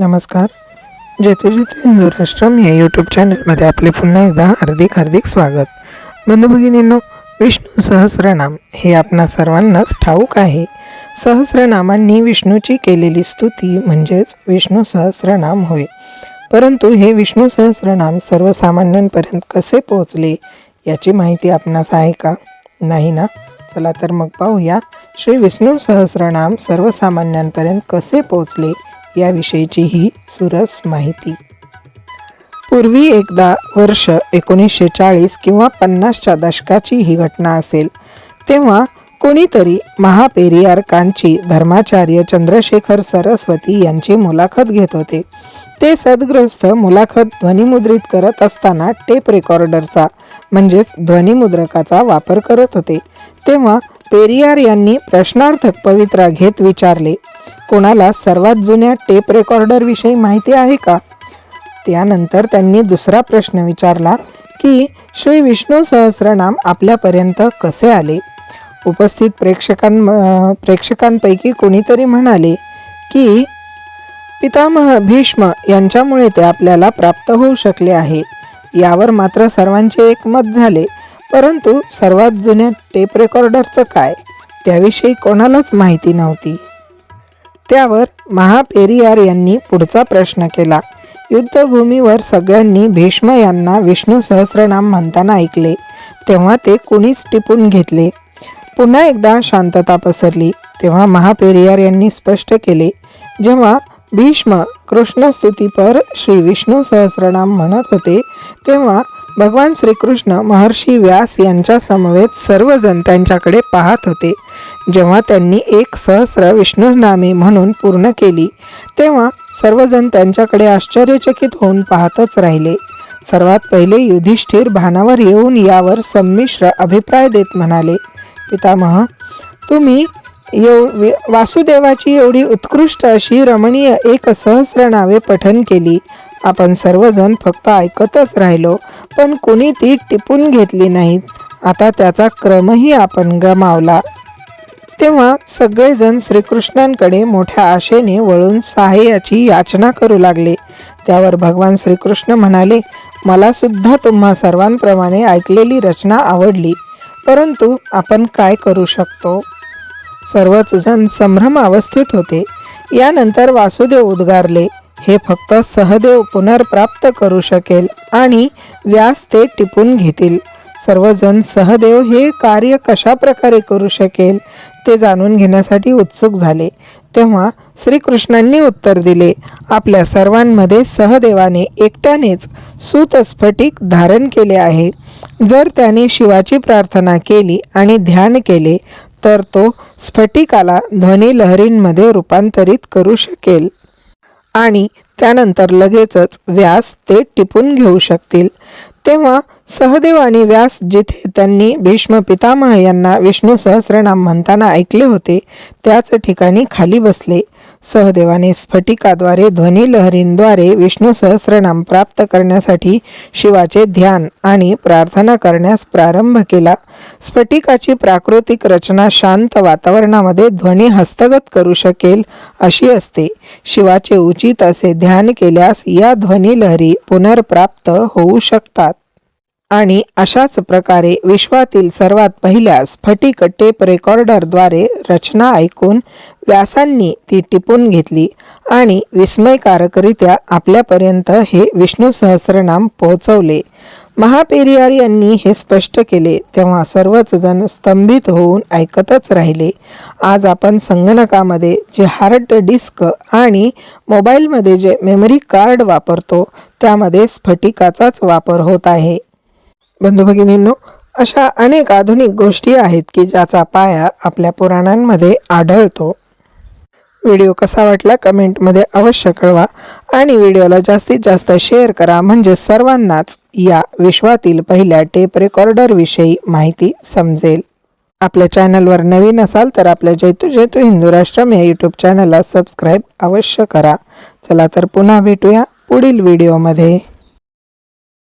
नमस्कार. जेथे जेथे हिंदू या यूट्यूब चॅनलमध्ये आपले पुन्हा एकदा हार्दिक हार्दिक स्वागत. बंधू भगिनींनो विष्णू सहस्रनाम हे आपणा सर्वांनाच ठाऊक आहे. सहस्रनामांनी विष्णूची केलेली स्तुती म्हणजेच विष्णू सहस्रनाम होय. परंतु हे विष्णू सहस्रनाम सर्वसामान्यांपर्यंत कसे पोहोचले याची माहिती आपणास आहे का? नाही ना? चला तर मग पाहूया. श्री विष्णू सहस्रनाम सर्वसामान्यांपर्यंत कसे पोहोचले? याविषयीची ही सुरस माहिती. पूर्वी एकदा वर्ष एकोणीसशे चाळीस किंवा पन्नासच्या दशकाची ही घटना असेल तेव्हा कोणीतरी महापेरियार कांची धर्माचार्य चंद्रशेखर सरस्वती यांची मुलाखत घेत होते. ते सद्ग्रस्त मुलाखत ध्वनिमुद्रित करत असताना टेप रेकॉर्डरचा म्हणजेच ध्वनिमुद्रकाचा वापर करत होते. तेव्हा पेरियार यांनी प्रश्नार्थक पवित्रा घेत विचारले कोणाला सर्वात जुन्या टेप रेकॉर्डर विषयी माहिती आहे का? त्यानंतर त्यांनी दुसरा प्रश्न विचारला की श्री विष्णू सहस्रनाम आपल्यापर्यंत कसे आले? उपस्थित प्रेक्षकां प्रेक्षकांपैकी कोणीतरी म्हणाले की पितामह भीष्म यांच्यामुळे ते आपल्याला प्राप्त होऊ शकले आहे. यावर मात्र सर्वांचे एकमत झाले. परंतु सर्वात जुन्या टेप रेकॉर्डरचं काय? त्याविषयी कोणालाच माहिती नव्हती. त्यावर महापेरियार यांनी पुढचा प्रश्न केला. युद्धभूमीवर सगळ्यांनी भीष्म यांना विष्णू सहस्रनाम म्हणताना ऐकले. तेव्हा ते कुणीच टिपून घेतले. पुन्हा एकदा शांतता पसरली. तेव्हा महापेरियार यांनी स्पष्ट केले. जेव्हा भीष्म कृष्णस्तुतीपर श्री विष्णू सहस्रनाम म्हणत होते तेव्हा भगवान श्रीकृष्ण महर्षी व्यास यांच्या समवेत सर्वजण त्यांच्याकडे पाहत होते. जेव्हा त्यांनी एक सहस्र विष्णूनामे म्हणून पूर्ण केली तेव्हा सर्वजण त्यांच्याकडे आश्चर्यचकित होऊन पाहतच राहिले. सर्वात पहिले युधिष्ठिर भानावर येऊन यावर संमिश्र अभिप्राय देत म्हणाले पितामह तुम्ही एव वासुदेवाची एवढी उत्कृष्ट अशी रमणीय एक सहस्र नावे पठन केली. आपण सर्वजण फक्त ऐकतच राहिलो पण कोणी ती टिपून घेतली नाहीत. आता त्याचा क्रमही आपण गमावला. तेव्हा सगळेजण श्रीकृष्णांकडे मोठ्या आशेने वळून सहाय्याची याचना करू लागले. त्यावर भगवान श्रीकृष्ण म्हणाले मला सुद्धा तुम्हा सर्वांप्रमाणे ऐकलेली रचना आवडली परंतु आपण काय करू शकतो? सर्वच जण संभ्रम अवस्थेत होते. यानंतर वासुदेव उद्गारले हे फक्त सहदेव पुनर्प्राप्त करू शकेल आणि व्यास ते टिपून घेतील. सर्वजण सहदेव हे कार्य कशा प्रकारे करू शकेल ते जाणून घेण्यासाठी उत्सुक झाले. तेव्हा श्रीकृष्णांनी उत्तर दिले आपल्या सर्वांमध्ये सहदेवाने एकट्यानेच सुतस्फटिक धारण केले आहे. जर त्याने शिवाची प्रार्थना केली आणि ध्यान केले तर तो स्फटिकाला ध्वनी लहरींमध्ये रूपांतरित करू शकेल. आणि त्यानंतर लगेचच व्यास ते टिपून घेऊ शकतील. तेव्हा सहदेव आणि व्यास जिथे त्यांनी भीष्म पितामह यांना विष्णू सहस्रनाम म्हणताना ऐकले होते त्याच ठिकाणी खाली बसले. सहदेवाने स्फटिकाद्वारे ध्वनी लहरींद्वारे विष्णू सहस्रनाम प्राप्त करण्यासाठी शिवाचे ध्यान आणि प्रार्थना करण्यास प्रारंभ केला. स्फटिकाची प्राकृतिक रचना शांत वातावरणामध्ये ध्वनी हस्तगत करू शकेल अशी असते. शिवाचे उचित असे ध्यान केल्यास या ध्वनी लहरी पुनर्प्राप्त होऊ शकतात. आणि अशाच प्रकारे विश्वातील सर्वात पहिल्या स्फटिक टेप रेकॉर्डरद्वारे रचना ऐकून व्यासांनी ती टिपून घेतली आणि विस्मयकारकरित्या आपल्यापर्यंत हे विष्णू सहस्रनाम पोहोचवले. महापेरियार यांनी हे स्पष्ट केले तेव्हा सर्वच जण स्तंभित होऊन ऐकतच राहिले. आज आपण संगणकामध्ये जे हार्ड डिस्क आणि मोबाईलमध्ये जे मेमरी कार्ड वापरतो त्यामध्ये स्फटिकाचाच वापर होत आहे. बंधू भगिनींनो अशा अनेक आधुनिक गोष्टी आहेत की ज्याचा पाया आपल्या पुराणांमध्ये आढळतो. व्हिडिओ कसा वाटला कमेंटमध्ये अवश्य कळवा आणि व्हिडिओला जास्तीत जास्त शेअर करा. म्हणजे सर्वांनाच या विश्वातील पहिल्या टेप रेकॉर्डरविषयी माहिती समजेल. आपल्या चॅनलवर नवीन असाल तर आपल्या जैतू जैतू हिंदू राष्ट्रम या यूट्यूब चॅनलला सबस्क्राईब अवश्य करा. चला तर पुन्हा भेटूया पुढील व्हिडिओमध्ये.